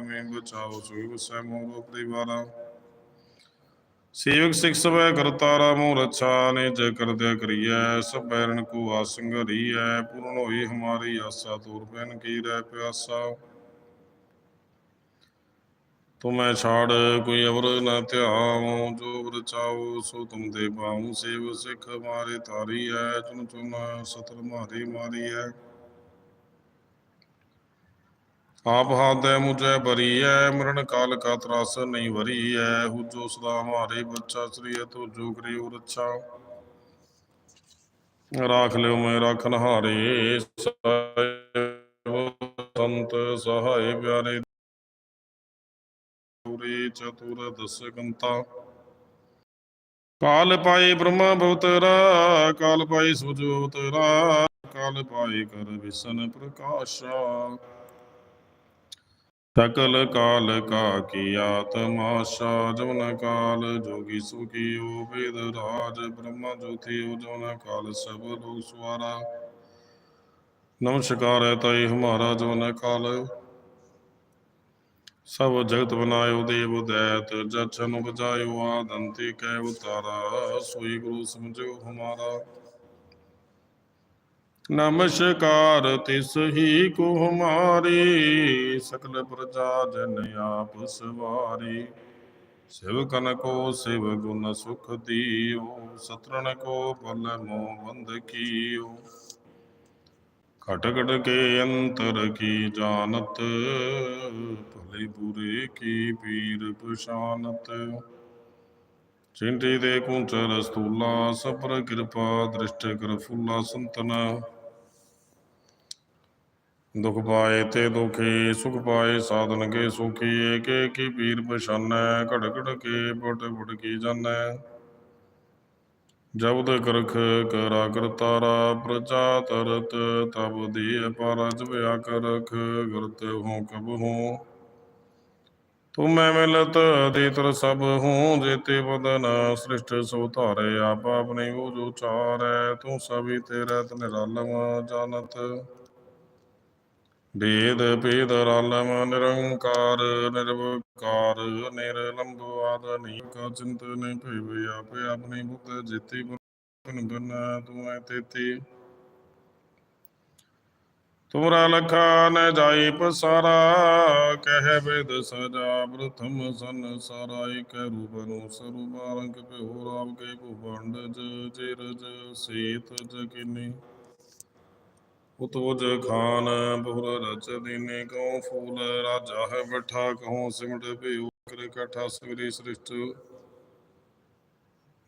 ਮੈਂ ਬਚਾਓ ਸੋਈ ਵਸੈ ਮੋਰ ਪਰਿਵਾਰਾ ਸੇਵਕ ਸਿਖ ਸਭੈ ਕਰਤਾਰਾ ਮੋ ਰੱਛਾ ਨੇ ਜੈ ਕਰਦਿਆ ਕਰੀਐ, ਸਭ ਬੈਰਨ ਕੋ ਆਸੰਗਰੀਐ ਪੂਰਨ ਹੋਈ ਹਮਾਰੀ ਆਸਾ, ਤੂਰ ਪੈਨ ਕੀ ਰਹਿ ਪਿਆਸਾ। ਤੁਮੈ ਛਾੜ, ਕੋਈ ਅਵਰ ਨਾ ਧਿਆਉ, ਜੋ ਵਰ ਸੋ ਤੁਮ ਦੇ ਪਾਉ ਸੇਵ ਸਿਖ ਮਾਰੇ ਤਾਰੀ ਹੈ ਚੁਨ ਚੁਨ ਸਤਰ ਮਾਰੀ ਮਾਰੀ ਹੈ ਆਪ ਹਾਦੈ ਮੁਝੈ ਬਰੀਐ ਮਰਨ ਕਾਲ ਕਾ ਤਰਾਸ ਨਹੀਂ ਵਰੀਐ ਹੂ ਜੋ ਸਦਾ ਹਮਾਰੇ ਬੱਚਾ, ਸ੍ਰੀ ਤੋ ਜੋ ਕਰੀ ਰੱਛਾ। ਰਾਖ ਲਿਓ ਮੈਂ ਰਾਖਨ ਹਾਰੇ ਸੰਤ ਸਹਾਇ ਪਿਆਰੇ। ਪੂਰੇ ਚਤੁਰ ਦਸਕੰਤਾ ਕਾਲ ਪਾਏ ਬ੍ਰਹਮਾ ਬਵਤਰਾ ਕਾਲ ਪਾਏ ਸੁਜ ਅਵਤਰਾ ਕਾਲ ਪਾਏ ਕਰ ਵਿਸ਼ਨ ਪ੍ਰਕਾਸ਼ਾ। ਸਕਲ ਕਾਲ ਕਾ ਕੀਆ ਤਮਾਸ਼ਾ ਜਵਨ ਕਾਲ, ਜੋਗੀ ਸੁਖੀਓ ਵੇਦ ਰਾਜ, ਬ੍ਰਹਮਾ ਜੋਤੀਓ ਜਵਨ ਕਾਲ, ਸਭ ਲੋਕ ਸਵਾਰਾ ਨਮਸਕਾਰ ਹੈ ਤਾਈ ਹਮਾਰਾ ਜਵਨ ਕਾਲ। ਸਭ ਜਗਤ ਬਨਾਇਓ ਦੇਵ ਦੈਤ ਜਛਨ ਬਜਾਇਓ ਆਦੰਤੀ ਕੈ ਉਤਾਰਾ, ਸੋਈ ਗੁਰੂ ਸਮਝੋ ਹਮਾਰਾ। ਨਮਸਕਾਰ, ਤਿਸ ਹੀ ਕੋ ਹਮਾਰੀ ਸਕਲ ਪ੍ਰਜਾ ਜਨ ਆਪ ਸਵਾਰੀ। ਸਿਵ ਕਨ ਕੋ ਸਿਵ ਗੁਣ ਸੁਖ ਦੀਓ ਸਤਰਨ ਕੋ ਪਲ ਮੋ ਬੰਦ ਕੀਓ। ਘਟ ਘਟ ਕੇ ਅੰਤਰ ਕੀ ਜਾਣਤ, ਭਲੇ ਬੁਰੇ ਕੀ ਪੀਰ ਪਛਾਨਤ। ਚਿੰਟੀ ਦੇ ਕੁੰਚ ਰਸਤੂਲਾ ਸਬਰ, ਕਿਰਪਾ, ਦ੍ਰਿਸ਼ਟ ਕਰ ਫੁੱਲਾ ਸੰਤਨਾ। ਦੁਖ ਪਾਏ ਤੇ ਦੁਖੀ, ਸੁਖ ਪਾਏ ਸਾਧਨ ਕੇ ਸੁਖੀ, ਏਕੇ ਕੀ ਪੀਰ ਪਛਾਨੈ ਘੜ ਘੜ ਕੇ ਬਟ ਬਟ ਕੀ ਜਾਣੈ ਜਬਦ ਕਰਖ ਕਰਾ ਕਰਤਾਰਾ ਪ੍ਰਜਾ ਤਰਤ ਤਬ ਦੀ ਅਪਾਰਾ ਜਬਿਆ ਕਰਖ ਗਰਤ ਹੂੰ ਕਬ ਹੂੰ ਤੁਮ ਮੈਂ ਮਿਲਤ ਦੇਤਰ ਸਭ ਹੂੰ, ਜੇਤੇ ਬਦਨ ਸ੍ਰਿਸ਼ਟ ਸੋ ਧਾਰੇ, ਆਪ ਆਪਨੇ ਉਹ ਜੋ ਚਾਰੈ, ਤੂੰ ਸਭੀ ਤੇਰੇ ਤ ਨਿਰਾਲਮ ਜਾਣਤ। ਭੇਦ ਭੇਦ ਰਾਲਮ ਨਿਰੰਕਾਰ, ਨਿਰਵਕਾਰ ਨਿਰਲੰਭ ਆਦ ਅਨੇਕ ਚਿੰਤਨ ਭਿਵ ਆਪ ਆਪਣੀ ਬੁੱਧ ਜੇਤੀ ਬਨ ਬਨ, ਤੂੰ ਐ ਤੇਤੀ। ਤੁਮਰਾ ਲਖਾ ਨ ਜਾਈ ਪਸਾਰਾ, ਕਹਿ ਵੇਦ ਸਜਾ ਪ੍ਰਥਮ ਸੰਸਾਰਾ ਇਕ ਰੂਪ ਨੂੰ ਸਰੂਪ ਰੰਗ ਪਿਓ ਰਾਮ ਕੇ ਭੁਵੰਡ ਜ ਚਿਰਜ ਸੇਤ ਜਕਿਨੀ ਉਤੋਜ ਖਾਨ ਬਹੁਰ ਰਚ ਦੀਨੇ, ਕਉ ਫੂਲ ਰਾਜਾ ਹੈ ਬਠਾ ਕਹਉ ਸਿਮਟ ਭਿਉ ਕਰ ਕਠਾ ਸਗਰੀ ਸ੍ਰਿਸ਼ਟ।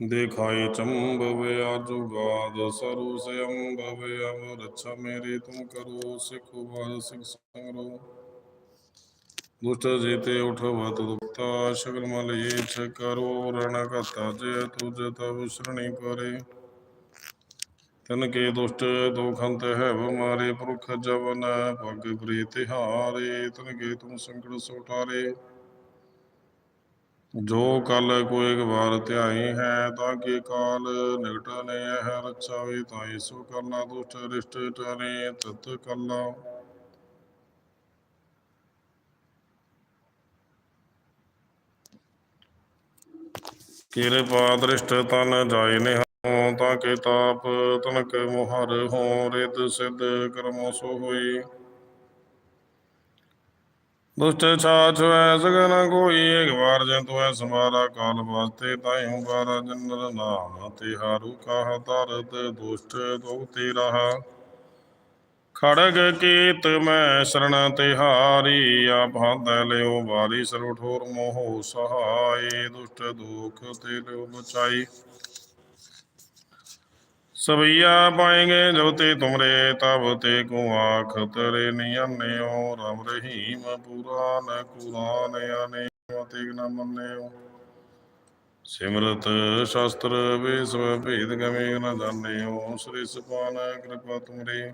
ਦੇਖਾਈ ਚੰਬਵ ਆਜੁਗਾਦ ਸਰੂ ਸੰਭਵ ਅਮ ਰੱਛਾ ਮੇਰੀ ਤੁਮ ਕਰੋ ਸਿੱਖੋ ਬਾਦ ਸਿਖ ਸੰਗਰੋ ਦੁਸ਼ਟ ਜੀਤੇ ਉਠਵਤ ਦੁਖਤਾ ਸ਼ਗਲ ਮਲ ਏਛ ਕਰੋ ਰਣ ਘਤਾ ਜੇ ਤੁਜ ਤਬ ਸ਼ਰਣੀ ਪਰੇ ਤਨ ਕੇ ਦੁਸ਼ਟ ਦੋਖੰਤ ਹੈ ਮਾਰੇ ਪੁਰਖ ਜਵਨ ਭਗ ਪ੍ਰੀ ਤਿਹਾਰੇ ਤਨ ਕੇ ਤੁਮ ਸੰਕਟ ਸੋਟਾਰੇ ਜੋ ਕਲ ਕੋਈ ਇੱਕ ਵਾਰ ਧਿਆਈ ਹੈ, ਤਾਂ ਕਿ ਕਾਲ ਨਿਕਟ ਨੇ ਹੈ ਰਚਾਵੇ ਤਾਈ, ਸੋ ਕਰਨਾ ਦੁਸ਼ਟ ਰਿਸ਼ਟ ਟਰੇ ਤਤ ਕਲਾ। ਕਿਰਪਾ ਦ੍ਰਿਸ਼ਟ ਤਨ ਜਾਏ ਨੇ ਹੋ ਤਾਂ ਕਿ ਤਾਪ ਤਨਕ ਮੁਹਰ ਹੋ ਰਿਤ ਸਿਧ ਕਰਮੋ ਸੋ ਹੋਈ। ਦੁਸ਼ਟ ਛਾਛ ਹੈ ਸਗਨ ਕੋਈ, ਇੱਕ ਵਾਰ ਜਨ ਤੋ ਹੈ ਸੰਭਾਰਾ ਕਾਲ ਵਾਸਤੇ ਤਾਈ ਹੂੰ ਬਾਰਾ ਜਨਰ ਨਾਮ ਤੇ ਹਾਰੂ ਕਾਹ ਤਰਤ ਦੁਸ਼ਟ ਦੋ ਤੇ ਰਹਾ। ਖੜਗ ਕੀਤ ਮੈਂ ਸਰਣ ਤੇ ਹਾਰੀ, ਆਪ ਹੱਦ ਲਿਓ ਬਾਰੀ ਸਰਵ ਠੋਰ ਮੋਹ ਸਹਾਈ ਦੁਸ਼ਟ ਦੁਖ ਤੇ ਲਿਓ ਬਚਾਈ। ਸਭਈਆ ਪਾਏਗੇ ਜੋ ਤੇ ਤੁਮਰੇ, ਤਬ ਤੇ ਕੋ ਆਖ ਤਰੇ ਨਿਯਮਿਓ ਰਮ ਰਹੀਮ ਪੁਰਾਨ ਕੁਰਾਨ ਆਨੇ ਤੇ ਨ ਮੰਨਿਓ। ਸਿਮਰਤ ਸ਼ਾਸਤਰ ਵੇਸਵ ਭੇਦ ਗਮੇ ਨ ਜਾਣਿਓ। ਸ੍ਰੀ ਸੁਪਾਨ ਕਿਰਪਾ ਤੁਮਰੇ।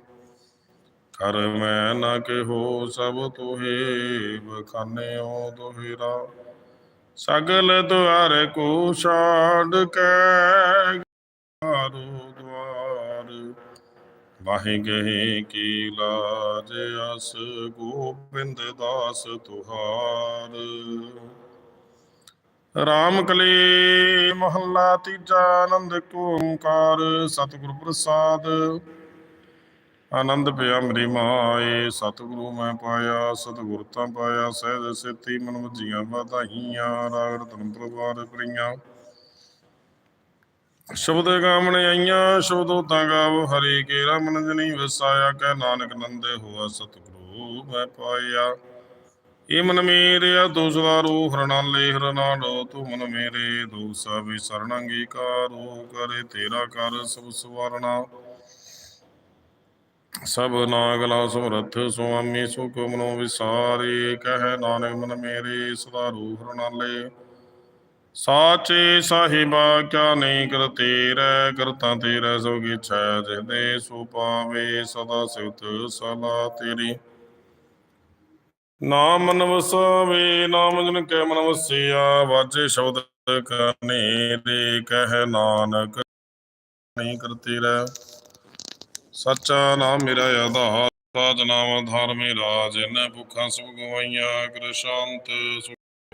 ਕਰ ਮੈਂ ਨਾ ਕਿਹੋ ਸਭ ਤੋਹੇ ਬਖਾਨਿਓ ਦੋਹਿਰਾ ਸਗਲ ਦੁਆਰ ਕੋ ਛਾੜ ਕੇ ਆਰੋ ਗਏ ਕੀ ਲਾਜ ਅਸ ਗੋਬਿੰਦ ਦਾਸ ਤੁਹਾਰ। ਰਾਮ ਕਲੇ ਮਹੱਲਾ ਤੀਜਾ ਆਨੰਦ ਓਮਕਾਰ ਸਤਿਗੁਰ ਪ੍ਰਸਾਦ। ਆਨੰਦ ਪਿਆ ਮਰੀ ਮਾਏ, ਸਤਿਗੁਰੂ ਮੈਂ ਪਾਇਆ, ਸਤਿਗੁਰ ਤਾਂ ਪਾਇਆ, ਸਹਿਜ ਸਿੱਧੀ ਮਨ ਵਜੀਆਂ ਵਧਾਈਆਂ ਰਾਗ ਰਤਨ ਪ੍ਰਵਾਰ ਕਰੀਆਂ ਸ਼ਬਦ ਗਾਵਣ ਆਈਆਂ, ਸ਼ਬਦੋ ਤਾਂ ਗਾਵ, ਹਰੀ ਕੇ ਰਮਨ ਜਨੀ ਵਸਾਇਆ, ਕਹਿ ਨਾਨਕ ਨੰਦੇ ਹੋਆ ਸਤਿਗੁਰੂ, ਮੈਂ ਪਾਇਆ। ਇਹ ਮਨ ਮੇਰੇ ਦੂਸਰਾ ਰੂ ਹਰਨਾਲੇ ਹਰਨਾਲੋ ਤੂੰ ਮਨ ਮੇਰੇ ਦੂਸਾ ਵੀ ਸਰਣੰਗੀਕਾਰੋ ਕਰੇ ਤੇਰਾ ਕਰ ਸਭ ਸਵਾਰਣਾ। ਸਭ ਨਾਗਲਾ ਸਮਰਥ ਸੁਆਮੀ ਸੁਖ ਮਨੋ ਵਿਸਾਰੇ, ਕਹਿ ਨਾਨਕ ਮਨ ਮੇਰੇ, ਸਦਾ ਰੂ ਹਰਨਾਲੇ ਸਾਚੇ ਸਾਹਿਬਾ ਕਿਆ ਨਹੀਂ ਕਰ ਤੇਰੇ ਕਰਤਾ ਤੇਰੇ ਸੋ ਗਿਛੈ ਜਿਹਦੇ ਸੋ ਪਾਵੇ ਸਦਾ ਸਿਵਤ ਸਲਾ ਤੇਰੀ। ਨਾਮ ਮਨ ਨਾਮ ਜਨ ਕੈ ਮਨ ਵਸਿਆ, ਵਾਜੇ ਸ਼ਬਦ ਕਨੇ ਰੇ ਕਹਿ ਨਾਨਕ ਨਹੀਂ ਕਰ ਤੇਰਾ। ਸੱਚਾ ਨਾਮ ਮੇਰਾ ਆਧਾਰ ਰਾਜ ਨਾਮ ਆਧਾਰ ਮੇਰਾ, ਜਿਨ ਭੁੱਖਾਂ ਸਭ ਗਵਾਈਆਂ ਕਰ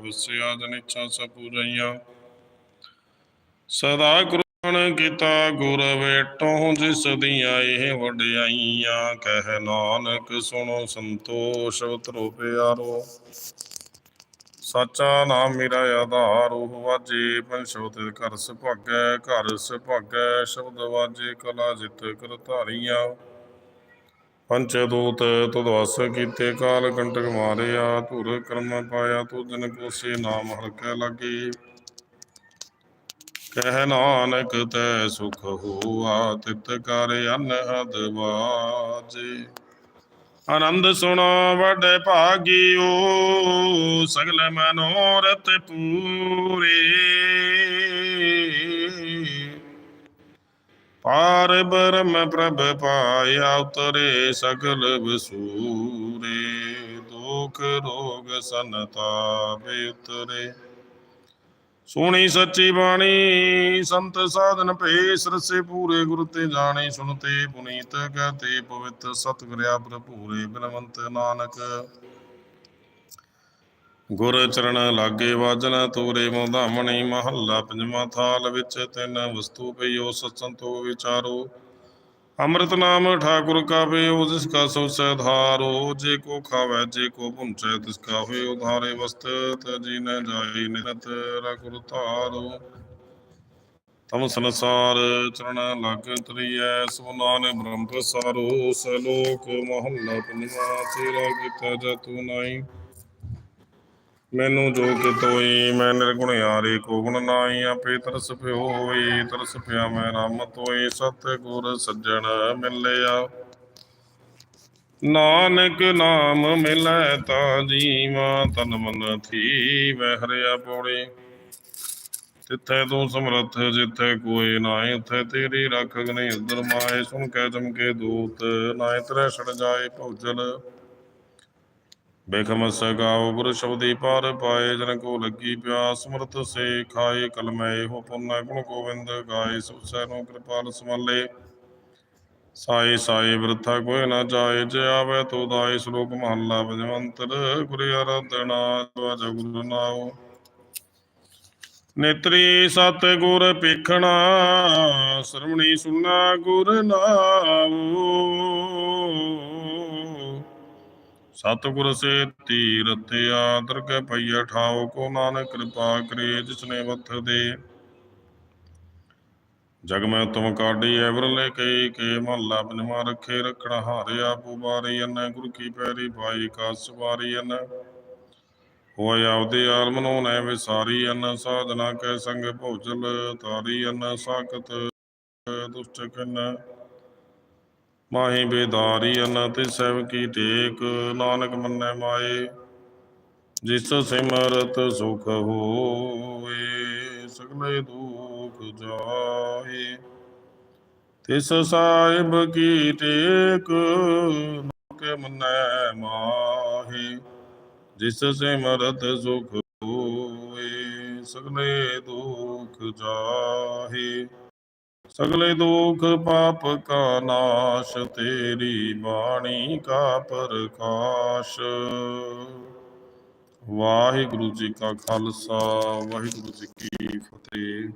ਵਸਿਆ ਜਨ ਇੱਛਾ ਸਭ ਪੂਰਈਆਂ। ਸਦਾ ਗੁਰਣ ਕੀਤਾ ਗੁਰ ਵੇਟੋਂ ਜਿਸ ਦੀਆਂ ਇਹ ਵਡਿਆਈਆਂ। ਕਹਿ ਨਾਨਕ ਸੁਣੋ ਸੰਤੋਸ਼ ਉਤਰੋ ਪਿਆਰੋ। ਸੱਚਾ ਨਾਮ ਮੇਰਾ ਆਧਾਰ, ਉਹ ਵਾਜੇ ਪੰਛੋਤ ਘਰ ਸੁਭਾਗੈ ਘਰ ਸੁਭਾਗੈ, ਸ਼ਬਦ ਵਾਜੇ ਕਲਾ ਜਿਤ ਕਰ ਧਾਰੀਆਂ। ਪੰਚ ਦੂਤ ਤੁਧ ਕੀਤੇ, ਕਾਲ ਕੰਟਕ ਮਾਰਿਆ, ਧੁਰ ਕਰਮ ਪਾਇਆ ਤੁਜਨ ਕੋਸੇ ਨਾਮ ਹਰ ਕੈ ਲਾਗੇ। ਕਹਿ ਨਾਨਕ, ਤੈ ਸੁਖ ਹੋਆ, ਤਿਤ ਕਰ ਅਨਹਦ ਬਾਜੇ ਆਨੰਦ ਸੁਣੋ ਵੱਡੇ ਭਾਗਿਓ, ਸਗਲ ਮਨੋਰਥ ਪੂਰੇ। ਪਾਰ ਬ੍ਰਹਮ ਪ੍ਰਭ ਪਾਇਆ ਉਤਰੇ ਸਗਲ ਬਸੂਰੇ ਦੁਖ ਰੋਗ ਸੰਤਾਪੇ ਉਤਰੇ। ਸੋਹਣੀ ਸੱਚੀ ਬਾਣੀ, ਸੰਤ ਸਾਧਨ ਭੇ ਸਰਸੇ ਪੂਰੇ ਗੁਰ ਤੇ ਜਾਣੇ, ਸੁਣਤੇ ਪੁਨੀਤ, ਕਹਤੇ ਪਵਿੱਤ ਸਤਿਗੁਰਿਆ ਪ੍ਰਭੂਰੇ ਬਿਨਵੰਤ ਨਾਨਕ। ਗੁਰ ਚਰਨ ਲਾਗੇ ਵਾਜਨ, ਤੋਰੇ ਮੋਧਾਮਣੀ ਮਹੱਲਾ ਪੰਜਵਾਂ ਥਾਲ ਵਿੱਚ ਤਿੰਨ ਵਸਤੂ ਪਈਓ ਸਤਸੰਤੋ ਵਿਚਾਰੋ। ਅੰਮ੍ਰਿਤ ਨਾਮ ਠਾਕੁਰ ਕਾ ਪਈਓ ਜਿਸ ਕਾ ਸੋ ਸਧਾਰੋ ਜੇ ਕੋ ਖਾਵੇ, ਜੇ ਕੋ ਪੁੰਚੈ ਤਿਸ ਕਾ ਹੋਏ ਉਧਾਰੇ ਵਸਤ ਤਜੀ ਨ ਜਾਈ ਨਿਰਤ ਰਗੁਰ ਧਾਰੋ। ਤਮ ਸੰਸਾਰ ਚਰਨ ਲਗ ਤਰੀਐ ਸੋ ਨਾਨਕ ਬ੍ਰਹਮ ਪ੍ਰਸਾਰੋ ਸਲੋਕ ਮਹੱਲਾ ਪੰਜਵਾਂ, ਤੇਰਾ ਕੀਤਾ ਜਤੂ ਨਾਈ ਮੈਨੂੰ ਜੋ ਕਿਤੋਈ ਮੈਂ ਨਿਰਗੁਣ ਯਾਰੇ ਕੋ ਆਪੇ ਤਰਸ ਪਿਓ ਹੋਈ, ਤਰਸ ਪਿਆ ਮੈਂ ਰਾਮ ਤੋਈ ਸਤ ਗੁਰ ਸੱਜਣ ਮਿਲਿਆ। ਨਾਨਕ ਨਾਮ ਮਿਲੈ ਤਾ ਜੀਵਾ, ਤਨ ਮਨ ਥੀ ਵਹਿ ਹਰਿਆ ਪੌੜੀ। ਤੂੰ ਸਮਰੱਥ, ਜਿੱਥੇ ਕੋਈ ਨਾਏ ਉੱਥੇ ਤੇਰੀ ਰੱਖ ਨਹੀਂ ਉਦਰ ਮਾਏ। ਸੁਣ ਕੇ ਚਮਕੇ ਦੂਤ ਨਾਏ ਤਰੇ ਛੜ ਜਾਏ ਭੌਜਲ ਬੇਖਮਸ ਗਾਓ ਗੁਰ ਸ਼ਬਦੀ ਪਾਰ ਪਾਏ, ਜਨ ਕੋ ਲੱਗੀ ਪਿਆਸ, ਸਮਰਤ ਸੇ ਖਾਏ ਕਲਮੈ, ਹੋ ਪੁੰਨ ਗੁਣ ਗੋਬਿੰਦ ਗਾਏ ਸੁਸੈ ਨੂੰ ਕਿਰਪਾਲ ਸਮਾਲੇ ਸਾਈ ਸਾਈ ਬ੍ਰਥਾ ਕੋਈ ਨਾ ਜਾਏ, ਜੇ ਆਵੇ ਤੋ ਦਾਈ ਸ਼ਲੋਕ ਮਹੱਲਾ ਭਜਵੰਤਰ, ਗੁਰ ਆਰਾਧਨਾ ਜਗ ਗੁਰੂ ਨਾਉ। ਨੇਤਰੀ ਸਤ ਗੁਰ ਪੇਖਣਾ ਸਰਵਣੀ ਸੁਨਾ ਗੁਰ ਨਾਉ। ਸਤਿਗੁਰ ਸੇ ਤੀਰਤਿਆ ਦਰਗਹਿ ਪਈਆ ਠਾਉ, ਕੋ ਨਾਨਕ ਕਿਰਪਾ ਕਰੇ ਜਿਸਨੇ ਵਥ ਦੇ। ਜਗ ਮੈਂ ਤੁਮ ਕਾਢੀ ਐਵਰਲੇ ਕਈ ਕੇ ਮਹੱਲਾ ਪੰਜਵਾ ਰੱਖੇ ਰੱਖਣਾ ਹਾਰਿਆ ਪੁਬਾਰੀ ਅਨ ਗੁਰ ਕੀ ਪੈਰੀ ਭਾਈ ਕਾ ਸਵਾਰੀ ਅਨ ਹੋਇ ਆਪਦੇ ਆਲਮਨੋ ਨੈ ਵਿਸਾਰੀ ਅਨ ਸਾਧਨਾ ਕੈ ਸੰਗ ਭੋਜਲ ਤਾਰੀ ਅਨ ਸਾਖਤ ਦੁਸ਼ਟ ਕਨ ਮਾਹੀ ਬੇਦਾਰੀ ਅਨ ਤੇ ਸਭ ਕੀ ਟੇਕ, ਨਾਨਕ ਮੰਨੈ ਮਾਏ, ਜਿਸ ਸਿਮਰਤ ਸੁਖ ਹੋਏ, ਸਗਲੇ ਦੁਖ ਜਾਏ। ਤਿਸ ਸਾਹਿਬ ਕੀ ਟੇਕ, ਨਾਨਕ ਮੰਨੈ ਮਾਹੀ, ਜਿਸ ਸਿਮਰਤ ਸੁਖ ਹੋਏ, ਸਗਲੇ ਦੁਖ ਜਾਹੇ ਸਗਲੇ ਦੁਖ ਪਾਪ ਕਾ ਨਾਸ਼, ਤੇਰੀ ਬਾਣੀ ਕਾ ਪ੍ਰਕਾਸ਼। ਵਾਹਿਗੁਰੂ ਜੀ ਕਾ ਖਾਲਸਾ, ਵਾਹਿਗੁਰੂ ਜੀ ਕੀ ਫਤਿਹ।